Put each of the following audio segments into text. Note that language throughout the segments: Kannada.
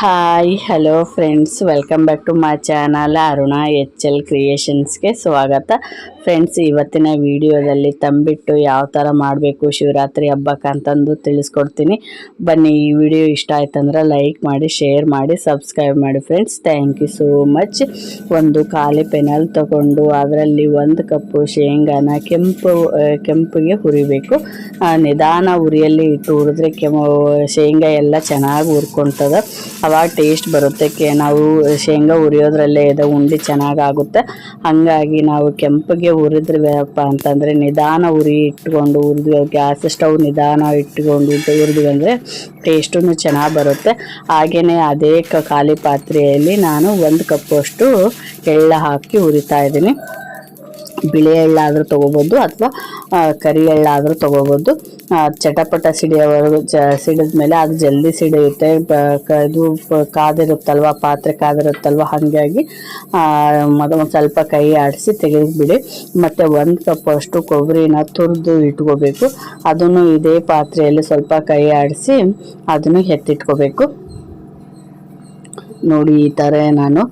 Hi hello friends welcome back to my channel Aruna H L ಕ್ರಿಯೇಷನ್ಸ್ಗೆ ಸ್ವಾಗತ. ಫ್ರೆಂಡ್ಸ್ ಇವತ್ತಿನ ವಿಡಿಯೋದಲ್ಲಿ ತಂಬಿಟ್ಟು ಯಾವ ಥರ ಮಾಡಬೇಕು, ಶಿವರಾತ್ರಿ ಹಬ್ಬಕ್ಕೆ ಅಂತಂದು ತಿಳಿಸ್ಕೊಡ್ತೀನಿ. ಬನ್ನಿ, ಈ ವಿಡಿಯೋ ಇಷ್ಟ ಆಯ್ತಂದ್ರೆ ಲೈಕ್ ಮಾಡಿ ಶೇರ್ ಮಾಡಿ ಸಬ್ಸ್ಕ್ರೈಬ್ ಮಾಡಿ friends thank you so much ಒಂದು ಖಾಲಿ ಪೆನಲ್ ತಗೊಂಡು ಅದರಲ್ಲಿ ಒಂದು ಕಪ್ಪು ಶೇಂಗಾನ ಕೆಂಪು ಕೆಂಪಿಗೆ ಹುರಿಬೇಕು. ನಿಧಾನ ಉರಿಯಲ್ಲಿ ಇಟ್ಟು ಹುರಿದ್ರೆ ಕೆಮ್ಮ, ಶೇಂಗಾ ಎಲ್ಲ ಚೆನ್ನಾಗಿ ಹುರ್ಕೊಂತದ. ಅವಾಗ ಟೇಸ್ಟ್ ಬರುತ್ತೆ ಕೆ, ನಾವು ಶೇಂಗಾ ಹುರಿಯೋದ್ರಲ್ಲೇ ಇದೆ ಉಂಡೆ ಚೆನ್ನಾಗಾಗುತ್ತೆ. ಹಾಗಾಗಿ ನಾವು ಕೆಂಪಿಗೆ ಹುರಿದ್ರಪ್ಪ ಅಂತಂದರೆ ನಿಧಾನ ಉರಿ ಇಟ್ಕೊಂಡು ಉರಿದ್ವಿ ಗ್ಯಾಸ್ ಸ್ಟವ್ ನಿಧಾನ ಇಟ್ಕೊಂಡು ಉರಿದ್ವಿ ಅಂದರೆ ಟೇಸ್ಟೂ ಚೆನ್ನಾಗಿ ಬರುತ್ತೆ. ಹಾಗೆಯೇ ಅದೇ ಖಾಲಿ ಪಾತ್ರೆಯಲ್ಲಿ ನಾನು ಒಂದು ಕಪ್ಪಷ್ಟು ಎಳ್ಳ ಹಾಕಿ ಹುರಿತಾ ಇದ್ದೀನಿ. ಬಿಳಿ ಎಳ್ಳಾದರೂ ತೊಗೋಬೋದು ಅಥವಾ ಕರಿ ಎಳ್ಳಾದರೂ ತೊಗೋಬೋದು. ಚಟಪಟ ಸಿಡಿಯೋವರೆಗೂ ಚ ಸಿಡಿದ ಮೇಲೆ ಅದು ಜಲ್ದಿ ಸಿಡಿಯುತ್ತೆ. ಇದು ಕಾದಿರುತ್ತಲ್ವ, ಪಾತ್ರೆ ಕಾದಿರುತ್ತಲ್ವ, ಹಾಗಾಗಿ ಮೊದಲು ಸ್ವಲ್ಪ ಕೈ ಆಡಿಸಿ ತೆಗೆದುಬಿಡಿ. ಮತ್ತು ಒಂದು ಕಪ್ ಅಷ್ಟು ಕೊಬ್ಬರಿನ ತುರಿದು ಇಟ್ಕೋಬೇಕು. ಅದನ್ನು ಇದೇ ಪಾತ್ರೆಯಲ್ಲಿ ಸ್ವಲ್ಪ ಕೈ ಆಡಿಸಿ ಅದನ್ನು ಎತ್ತಿಟ್ಕೋಬೇಕು. ನೋಡಿ ಈ ಥರ ನಾನು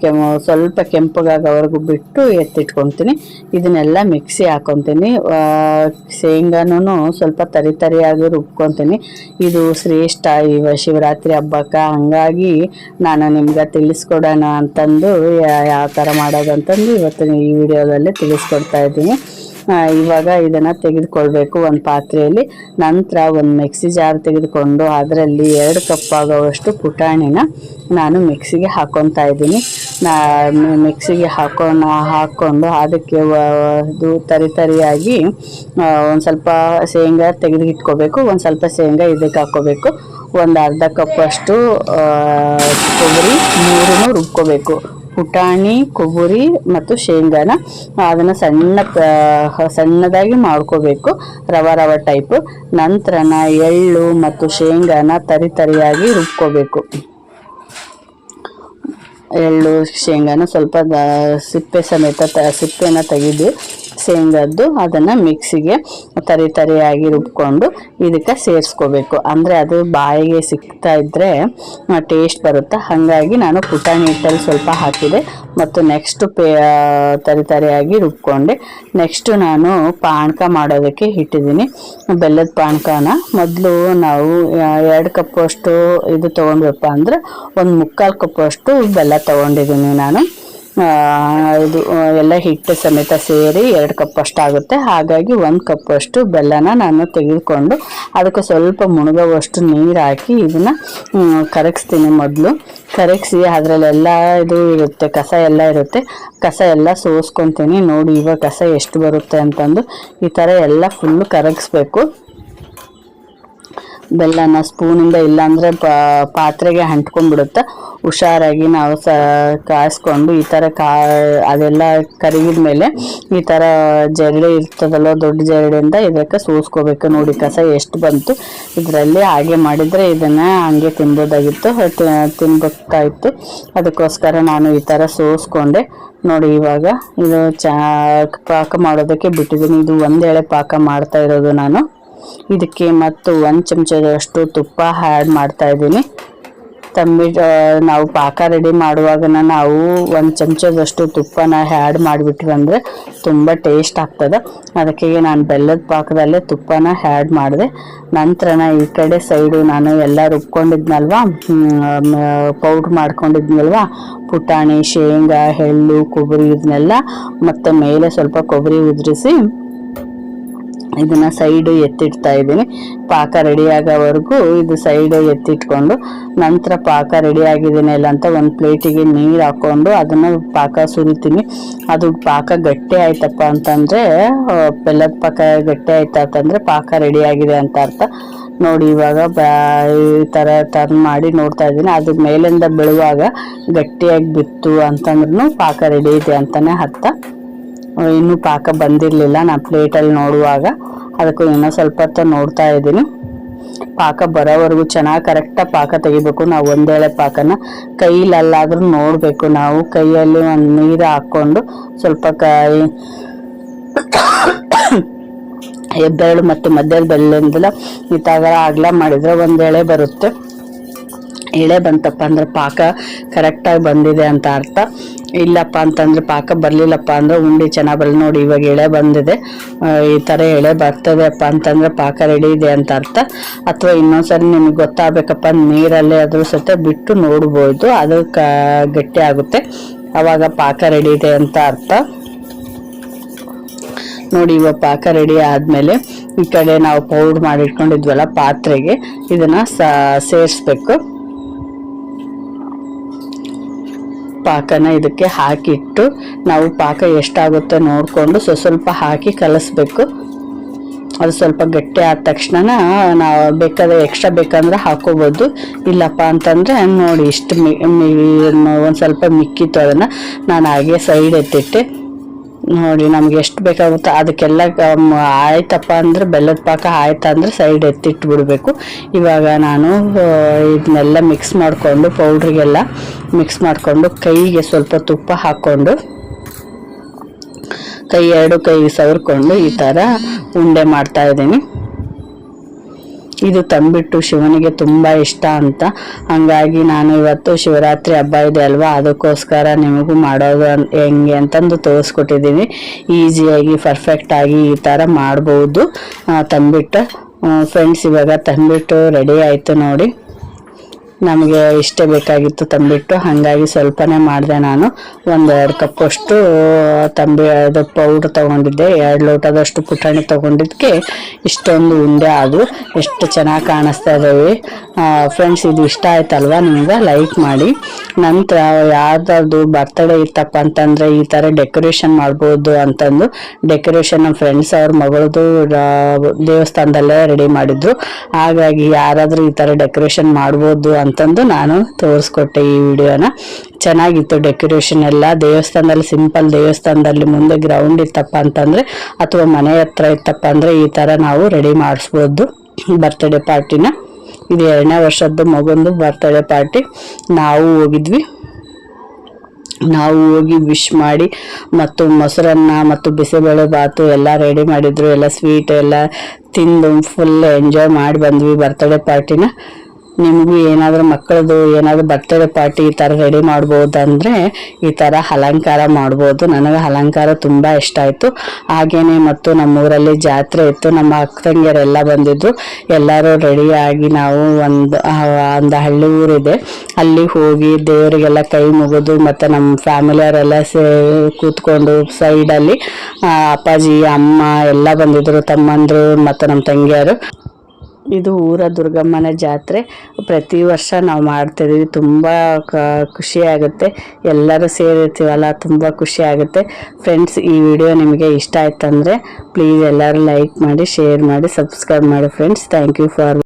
ಕೆಮ್ಮ ಸ್ವಲ್ಪ ಕೆಂಪಗಾಗವರೆಗೂ ಬಿಟ್ಟು ಎತ್ತಿಟ್ಕೊತೀನಿ. ಇದನ್ನೆಲ್ಲ ಮಿಕ್ಸಿ ಹಾಕೊತೀನಿ. ಶೇಂಗಾನು ಸ್ವಲ್ಪ ತರಿ ತರಿಯಾಗಿ ರುಬ್ಕೊತೀನಿ. ಇದು ಶ್ರೇಷ್ಠ ಇವ ಶಿವರಾತ್ರಿ ಹಬ್ಬಕ್ಕೆ. ಹಂಗಾಗಿ ನಾನು ನಿಮ್ಗೆ ತಿಳಿಸ್ಕೊಡೋಣ ಅಂತಂದು ಯಾವ ಥರ ಮಾಡೋದು ಅಂತಂದು ಇವತ್ತು ಈ ವಿಡಿಯೋದಲ್ಲಿ ತಿಳಿಸ್ಕೊಡ್ತಾ ಇದ್ದೀನಿ. ಇವಾಗ ಇದನ್ನು ತೆಗೆದುಕೊಳ್ಬೇಕು ಒಂದು ಪಾತ್ರೆಯಲ್ಲಿ. ನಂತರ ಒಂದು ಮಿಕ್ಸಿ ಜಾರ್ ತೆಗೆದುಕೊಂಡು ಅದರಲ್ಲಿ ಎರಡು ಕಪ್ ಆಗೋವಷ್ಟು ಪುಟಾಣಿನ ನಾನು ಮಿಕ್ಸಿಗೆ ಹಾಕೊತಾ ಇದ್ದೀನಿ. ನಾ, ಮಿಕ್ಸಿಗೆ ಹಾಕೊಂಡು ಹಾಕ್ಕೊಂಡು ಅದಕ್ಕೆ ಅದು ತರಿ ತರಿಯಾಗಿ ಒಂದು ಸ್ವಲ್ಪ ಶೇಂಗಾ ತೆಗೆದು ಇಟ್ಕೋಬೇಕು ಒಂದು ಸ್ವಲ್ಪ ಶೇಂಗಾ ಇದಕ್ಕೆ ಹಾಕ್ಕೋಬೇಕು. ಒಂದು ಅರ್ಧ ಕಪ್ ಅಷ್ಟು ಕೊಬ್ಬರಿ ನೀರನ್ನು ರುಬ್ಕೋಬೇಕು. ಪುಟಾಣಿ, ಕೊಬ್ಬರಿ ಮತ್ತು ಶೇಂಗಾನ ಅದನ್ನು ಸಣ್ಣ ಸಣ್ಣದಾಗಿ ಮಾಡ್ಕೋಬೇಕು. ರವ ರವ ಟೈಪು ನಂತರನ ಎಳ್ಳು ಮತ್ತು ಶೇಂಗಾನ ತರಿ ತರಿಯಾಗಿ ರುಬ್ಕೋಬೇಕು. ಎಳ್ಳು, ಶೇಂಗಾನ ಸ್ವಲ್ಪ ಸಿಪ್ಪೆ ಸಮೇತ ಸಿಪ್ಪೆನ ತೆಗೆದು ಶೇಂಗದ್ದು ಅದನ್ನು ಮಿಕ್ಸಿಗೆ ತರಿ ತರಿಯಾಗಿ ರುಬ್ಕೊಂಡು ಇದಕ್ಕೆ ಸೇರಿಸ್ಕೋಬೇಕು. ಅಂದರೆ ಅದು ಬಾಯಿಗೆ ಸಿಗ್ತಾ ಇದ್ದರೆ ಟೇಸ್ಟ್ ಬರುತ್ತೆ. ಹಾಗಾಗಿ ನಾನು ಪುಟಾಣಿ ಹಿಟ್ಟಲ್ಲಿ ಸ್ವಲ್ಪ ಹಾಕಿದೆ. ಮತ್ತು ನೆಕ್ಸ್ಟ್ ಪೇ ತರಿ ತರಿಯಾಗಿ ರುಬ್ಕೊಂಡೆ. ನೆಕ್ಸ್ಟು ನಾನು ಪಾನಕ ಮಾಡೋದಕ್ಕೆ ಇಟ್ಟಿದ್ದೀನಿ. ಬೆಲ್ಲದ ಪಾನಕನ ಮೊದಲು ನಾವು ಎರಡು ಕಪ್ಪಷ್ಟು ಇದು ತೊಗೊಂಡ್ವಪ್ಪ ಅಂದ್ರೆ ಒಂದು ಮುಕ್ಕಾಲು ಕಪ್ಪಷ್ಟು ಬೆಲ್ಲ ತೊಗೊಂಡಿದ್ದೀನಿ ನಾನು. ಇದು ಎಲ್ಲ ಹಿಟ್ಟು ಸಮೇತ ಸೇರಿ ಎರಡು ಕಪ್ ಅಷ್ಟು ಆಗುತ್ತೆ ಹಾಗಾಗಿ ಒಂದು ಕಪ್ಪಷ್ಟು ಬೆಲ್ಲನ ನಾನು ತೆಗೆದುಕೊಂಡು ಅದಕ್ಕೆ ಸ್ವಲ್ಪ ಮುಣುಗುವಷ್ಟು ನೀರು ಹಾಕಿ ಇದನ್ನು ಕರಗಿಸ್ತೀನಿ ಮೊದಲು. ಕರಗಿಸಿ ಅದರಲ್ಲೆಲ್ಲ ಇದು ಇರುತ್ತೆ, ಕಸ ಎಲ್ಲ ಇರುತ್ತೆ. ಕಸ ಎಲ್ಲ ಸೋಸ್ಕೊತೀನಿ. ನೋಡಿ ಇವಾಗ ಕಸ ಎಷ್ಟು ಬರುತ್ತೆ ಅಂತಂದು. ಈ ಥರ ಎಲ್ಲ ಫುಲ್ಲು ಕರಗಿಸ್ಬೇಕು. ಬೆಲ್ಲನ ಸ್ಪೂನಿಂದ ಇಲ್ಲಾಂದರೆ ಪಾತ್ರೆಗೆ ಅಂಟ್ಕೊಂಡ್ಬಿಡುತ್ತೆ. ಹುಷಾರಾಗಿ ನಾವು ಸ, ಕಾಯಿಸ್ಕೊಂಡು ಈ ಥರ ಕಾ, ಅದೆಲ್ಲ ಕರಗಿದ ಮೇಲೆ ಈ ಥರ ಜರಡಿ ಇರ್ತದಲ್ಲ, ದೊಡ್ಡ ಜರಡಿಯಿಂದ ಇದಕ್ಕೆ ಸೂಸ್ಕೋಬೇಕು. ನೋಡಿ ಕಸ ಎಷ್ಟು ಬಂತು. ಇದರಲ್ಲಿ ಹಾಗೆ ಮಾಡಿದರೆ ಇದನ್ನು ಹಂಗೆ ತಿನ್ಬೋದಾಗಿತ್ತು. ತಿನ್ಬೇಕಾಯಿತ್ತು ತಿನ್ಬೇಕಾಯ್ತು ಅದಕ್ಕೋಸ್ಕರ ನಾನು ಈ ಥರ ಸೋಸ್ಕೊಂಡೆ. ನೋಡಿ ಇವಾಗ ಇದು ಚಾ, ಪಾಕ ಮಾಡೋದಕ್ಕೆ ಬಿಟ್ಟಿದ್ದೀನಿ. ಇದು ಒಂದೇಳೆ ಪಾಕ ಮಾಡ್ತಾ ಇರೋದು ನಾನು. ಇದಕ್ಕೆ ಮತ್ತು ಒಂದು ಚಮಚದಷ್ಟು ತುಪ್ಪ ಆ್ಯಡ್ ಮಾಡ್ತಾ ಇದ್ದೀನಿ. ತಮ್ಮಿ ನಾವು ಪಾಕ ರೆಡಿ ಮಾಡುವಾಗನ ನಾವು ಒಂದು ಚಮಚದಷ್ಟು ತುಪ್ಪನ ಆ್ಯಡ್ ಮಾಡಿಬಿಟ್ವಿ ಅಂದರೆ ತುಂಬ ಟೇಸ್ಟ್ ಆಗ್ತದೆ. ಅದಕ್ಕೆ ನಾನು ಬೆಲ್ಲದ ಪಾಕದಲ್ಲೇ ತುಪ್ಪನ ಆ್ಯಡ್ ಮಾಡಿದೆ. ನಂತರನ ಈ ಕಡೆ ಸೈಡು ನಾನು ಎಲ್ಲ ರುಬ್ಕೊಂಡಿದ್ನಲ್ವ? ಪೌಡ್ರ್ ಮಾಡ್ಕೊಂಡಿದ್ನಲ್ವ? ಪುಟಾಣಿ, ಶೇಂಗಾ, ಎಳ್ಳು, ಕೊಬ್ಬರಿ ಇದನ್ನೆಲ್ಲ ಮತ್ತು ಮೇಲೆ ಸ್ವಲ್ಪ ಕೊಬ್ಬರಿ ಉದುರಿಸಿ ಇದನ್ನ ಸೈಡ್ ಎತ್ತಿಡ್ತಾ ಇದ್ದೀನಿ. ಪಾಕ ರೆಡಿ ಆಗೋವರೆಗೂ ಇದು ಸೈಡ್ ಎತ್ತಿಟ್ಕೊಂಡು ನಂತರ ಪಾಕ ರೆಡಿ ಆಗಿದ್ದೀನಿಲ್ಲ ಅಂತ ಒಂದು ಪ್ಲೇಟಿಗೆ ನೀರು ಹಾಕ್ಕೊಂಡು ಅದನ್ನು ಪಾಕ ಸುರಿತೀನಿ. ಅದು ಪಾಕ ಗಟ್ಟಿ ಆಯ್ತಪ್ಪ ಅಂತಂದರೆ ಬೆಲ್ಲದ ಪಾಕ ಗಟ್ಟಿ ಆಯ್ತು ಅಂತಂದರೆ ಪಾಕ ರೆಡಿ ಆಗಿದೆ ಅಂತ ಅರ್ಥ. ನೋಡಿ ಇವಾಗ ಈ ಥರ ಟರ್ನ್ ಮಾಡಿ ನೋಡ್ತಾ ಇದ್ದೀನಿ. ಅದು ಮೇಲಿಂದ ಬೀಳುವಾಗ ಗಟ್ಟಿಯಾಗಿ ಬಿತ್ತು ಅಂತಂದ್ರೂ ಪಾಕ ರೆಡಿ ಇದೆ ಅಂತಲೇ ಅರ್ಥ. ಇನ್ನೂ ಪಾಕ ಬಂದಿರಲಿಲ್ಲ. ನಾನು ಪ್ಲೇಟಲ್ಲಿ ನೋಡುವಾಗ ಅದಕ್ಕೂ ಇನ್ನೂ ಸ್ವಲ್ಪ ಹೊತ್ತು ನೋಡ್ತಾ ಇದ್ದೀನಿ. ಪಾಕ ಬರೋವರೆಗೂ ಚೆನ್ನಾಗಿ ಕರೆಕ್ಟಾಗಿ ಪಾಕ ತೆಗಿಬೇಕು. ನಾವು ಒಂದೇಳೆ ಪಾಕನ ಕೈಲಲ್ಲಾದರೂ ನೋಡಬೇಕು. ನಾವು ಕೈಯಲ್ಲಿ ಒಂದು ನೀರು ಹಾಕ್ಕೊಂಡು ಸ್ವಲ್ಪ ಕೈ ಹೆಬ್ಬೆರಳು ಮತ್ತು ಮಧ್ಯದ ಬೆಳ್ಳಿಂದಲ ಈ ಥರ ಅಗಲ ಮಾಡಿದರೆ ಒಂದು ಬರುತ್ತೆ. ಎಳೆ ಬಂತಪ್ಪ ಅಂದ್ರೆ ಪಾಕ ಕರೆಕ್ಟಾಗಿ ಬಂದಿದೆ ಅಂತ ಅರ್ಥ. ಇಲ್ಲಪ್ಪ ಅಂತಂದ್ರೆ ಪಾಕ ಬರಲಿಲ್ಲಪ್ಪ ಅಂದ್ರೆ ಉಂಡೆ ಚೆನ್ನಾಗಿ ಬರಲಿ. ನೋಡಿ, ಇವಾಗ ಎಳೆ ಬಂದಿದೆ. ಈ ಥರ ಎಳೆ ಬರ್ತದೆಪ್ಪ ಅಂತಂದ್ರೆ ಪಾಕ ರೆಡಿ ಇದೆ ಅಂತ ಅರ್ಥ. ಅಥವಾ ಇನ್ನೊಂದ್ಸರಿ ನಿಮಗೆ ಗೊತ್ತಾಗಬೇಕಪ್ಪ ನೀರಲ್ಲೇ ಅದ್ರ ಸತೆ ಬಿಟ್ಟು ನೋಡ್ಬೋದು. ಅದು ಕ, ಗಟ್ಟಿ ಆಗುತ್ತೆ. ಅವಾಗ ಪಾಕ ರೆಡಿ ಇದೆ ಅಂತ ಅರ್ಥ. ನೋಡಿ, ಇವಾಗ ಪಾಕ ರೆಡಿ ಆದಮೇಲೆ ಈ ಕಡೆ ನಾವು ಪೌಡ್ರ್ ಮಾಡಿಟ್ಕೊಂಡಿದ್ವಲ್ಲ ಪಾತ್ರೆಗೆ. ಇದನ್ನ ಸೇರಿಸ್ಬೇಕು. ಪಾಕನ ಇದಕ್ಕೆ ಹಾಕಿಟ್ಟು ನಾವು ಪಾಕ ಎಷ್ಟಾಗುತ್ತೆ ನೋಡಿಕೊಂಡು ಸೊ ಸ್ವಲ್ಪ ಹಾಕಿ ಕಲಿಸ್ಬೇಕು. ಅದು ಸ್ವಲ್ಪ ಗಟ್ಟಿ ಆದ ತಕ್ಷಣ ನಾವು ಬೇಕಾದ್ರೆ ಎಕ್ಸ್ಟ್ರಾ ಬೇಕಂದ್ರೆ ಹಾಕೋಬೋದು. ಇಲ್ಲಪ್ಪ ಅಂತಂದರೆ ನೋಡಿ ಇಷ್ಟು ಮಿ ಒಂದು ಸ್ವಲ್ಪ ಮಿಕ್ಕಿತ್ತು ಅದನ್ನು ನಾನು ಹಾಗೆ ಸೈಡ್ ಎತ್ತಿಟ್ಟೆ. ನೋಡಿ ನಮ್ಗೆ ಎಷ್ಟು ಬೇಕಾಗುತ್ತೋ ಅದಕ್ಕೆಲ್ಲ ಆಯ್ತಪ್ಪ ಅಂದ್ರೆ ಬೆಲ್ಲದ ಪಾಕ ಆಯ್ತು ಅಂದ್ರೆ ಸೈಡ್ ಎತ್ತಿಟ್ಟು ಬಿಡಬೇಕು ಇವಾಗ ನಾನು ಇದನ್ನೆಲ್ಲ ಮಿಕ್ಸ್ ಮಾಡಿಕೊಂಡು ಪೌಡ್ರಿಗೆಲ್ಲ ಮಿಕ್ಸ್ ಮಾಡಿಕೊಂಡು ಕೈಗೆ ಸ್ವಲ್ಪ ತುಪ್ಪ ಹಾಕ್ಕೊಂಡು ಕೈ ಎರಡು ಕೈ ಸವರ್ಕೊಂಡು ಈ ಥರ ಉಂಡೆ ಮಾಡ್ತಾ ಇದ್ದೀನಿ. ಇದು ತಂಬಿಟ್ಟು ಶಿವನಿಗೆ ತುಂಬ ಇಷ್ಟ ಅಂತ. ಹಂಗಾಗಿ ನಾನು ಇವತ್ತು ಶಿವರಾತ್ರಿ ಹಬ್ಬ ಇದೆ ಅಲ್ವಾ? ಅದಕ್ಕೋಸ್ಕರ ನಿಮಗೂ ಮಾಡೋದು ಹೆಂಗೆ ಅಂತಂದು ತೋರಿಸ್ಕೊಟ್ಟಿದ್ದೀನಿ ಈಸಿಯಾಗಿ ಪರ್ಫೆಕ್ಟಾಗಿ ಈ ಥರ ಮಾಡ್ಬೋದು. ತಂಬಿಟ್ಟು ಫ್ರೆಂಡ್ಸ್ ಇವಾಗ ತಂಬಿಟ್ಟು ರೆಡಿ ಆಯಿತು ನೋಡಿ. ನಮಗೆ ಇಷ್ಟೇ ಬೇಕಾಗಿತ್ತು ತಂಬಿಟ್ಟು. ಹಾಗಾಗಿ ಸ್ವಲ್ಪನೇ ಮಾಡಿದೆ ನಾನು. ಒಂದೆರಡು ಕಪ್ಪಷ್ಟು ತಂಬಿ, ಅದು ಪೌಡ್ರ್ ತೊಗೊಂಡಿದ್ದೆ. ಎರಡು ಲೋಟದಷ್ಟು ಪುಟಾಣಿ ತೊಗೊಂಡಿದ್ದಕ್ಕೆ ಇಷ್ಟೊಂದು ಉಂಡೆ ಅದು ಎಷ್ಟು ಚೆನ್ನಾಗಿ ಕಾಣಿಸ್ತಾ ಇದ್ದಾವೆ ಫ್ರೆಂಡ್ಸ್ ಇದು ಇಷ್ಟ ಆಯ್ತಲ್ವಾ ನಿಮ್ಗೆ? ಲೈಕ್ ಮಾಡಿ. ನಂತರ ಯಾವ್ದಾದ್ರು ಬರ್ತಡೇ ಇತ್ತಪ್ಪ ಅಂತಂದರೆ ಈ ಥರ ಡೆಕೋರೇಷನ್ ಮಾಡ್ಬೋದು ಅಂತಂದು ಡೆಕೋರೇಷನ್ ನಮ್ಮ ಫ್ರೆಂಡ್ಸ್ ಅವ್ರ ಮಗಳದು ದೇವಸ್ಥಾನದಲ್ಲೇ ರೆಡಿ ಮಾಡಿದ್ರು. ಹಾಗಾಗಿ ಯಾರಾದರೂ ಈ ಥರ ಡೆಕೋರೇಷನ್ ಮಾಡ್ಬೋದು ಅಂತಂದು ನಾನು ತೋರಿಸ್ಕೊಟ್ಟೆ ಈ ವಿಡಿಯೋನ. ಚೆನ್ನಾಗಿತ್ತು ಡೆಕೋರೇಷನ್ ಎಲ್ಲ. ದೇವಸ್ಥಾನದಲ್ಲಿ ಸಿಂಪಲ್ ದೇವಸ್ಥಾನದಲ್ಲಿ ಮುಂದೆ ಗ್ರೌಂಡ್ ಇತ್ತಪ್ಪ ಅಂತಂದರೆ, ಅಥವಾ ಮನೆ ಹತ್ರ ಇತ್ತಪ್ಪ ಅಂದರೆ ಈ ಥರ ನಾವು ರೆಡಿ ಮಾಡಿಸ್ಬೋದು. ಬರ್ತ್ಡೇ ಪಾರ್ಟಿನ ಇದು ಎರಡನೇ ವರ್ಷದ್ದು ಮಗೊಂದು ಬರ್ತ್ಡೇ ಪಾರ್ಟಿ ನಾವು ಹೋಗಿದ್ವಿ. ನಾವು ಹೋಗಿ ವಿಶ್ ಮಾಡಿ, ಮತ್ತು ಮೊಸರನ್ನ, ಮತ್ತು ಬಿಸಿಬೇಳೆ ಬಾತು ಎಲ್ಲ ರೆಡಿ ಮಾಡಿದ್ರು. ಎಲ್ಲ ಸ್ವೀಟ್ ಎಲ್ಲ ತಿಂದು ಫುಲ್ ಎಂಜಾಯ್ ಮಾಡಿ ಬಂದ್ವಿ ಬರ್ತ್ಡೇ ಪಾರ್ಟಿನ ನಿಮಗೂ ಏನಾದರೂ ಮಕ್ಕಳದು ಏನಾದರೂ ಬರ್ತ್ಡೇ ಪಾರ್ಟಿ ಈ ಥರ ರೆಡಿ ಮಾಡ್ಬೋದಂದರೆ ಈ ಥರ ಅಲಂಕಾರ ಮಾಡ್ಬೋದು. ನನಗೆ ಅಲಂಕಾರ ತುಂಬ ಇಷ್ಟ ಆಯಿತು. ಹಾಗೆಯೇ ಮತ್ತು ನಮ್ಮೂರಲ್ಲಿ ಜಾತ್ರೆ ಇತ್ತು. ನಮ್ಮ ಅಕ್ಕ ತಂಗಿಯರೆಲ್ಲ ಬಂದಿದ್ದು ಎಲ್ಲರೂ ರೆಡಿಯಾಗಿ ನಾವು ಒಂದು ಒಂದು ಹಳ್ಳಿ ಊರಿದೆ. ಅಲ್ಲಿ ಹೋಗಿ ದೇವರಿಗೆಲ್ಲ ಕೈ ಮುಗಿದು ಮತ್ತು ನಮ್ಮ ಫ್ಯಾಮಿಲಿಯವರೆಲ್ಲ ಸೇ, ಕೂತ್ಕೊಂಡು ಸೈಡಲ್ಲಿ ಅಪ್ಪಾಜಿ, ಅಮ್ಮ ಎಲ್ಲ ಬಂದಿದ್ದರು ತಮ್ಮಂದರು ಮತ್ತು ನಮ್ಮ ತಂಗಿಯರು. ಇದು ಊರ ದುರ್ಗಮ್ಮನ ಜಾತ್ರೆ. ಪ್ರತಿ ವರ್ಷ ನಾವು ಮಾಡ್ತಿದ್ದೀವಿ ತುಂಬ ಕ- ಖುಷಿ ಆಗುತ್ತೆ. ಎಲ್ಲರೂ ಸೇರಿರ್ತೀವಲ್ಲ, ತುಂಬ ಖುಷಿ ಆಗುತ್ತೆ. ಫ್ರೆಂಡ್ಸ್ ಈ ವಿಡಿಯೋ ನಿಮಗೆ ಇಷ್ಟ ಆಯ್ತಂದರೆ ಪ್ಲೀಸ್ ಎಲ್ಲರೂ ಲೈಕ್ ಮಾಡಿ ಶೇರ್ ಮಾಡಿ ಸಬ್ಸ್ಕ್ರೈಬ್ ಮಾಡಿ ಫ್ರೆಂಡ್ಸ್ ಥ್ಯಾಂಕ್ ಯು ಫಾರ್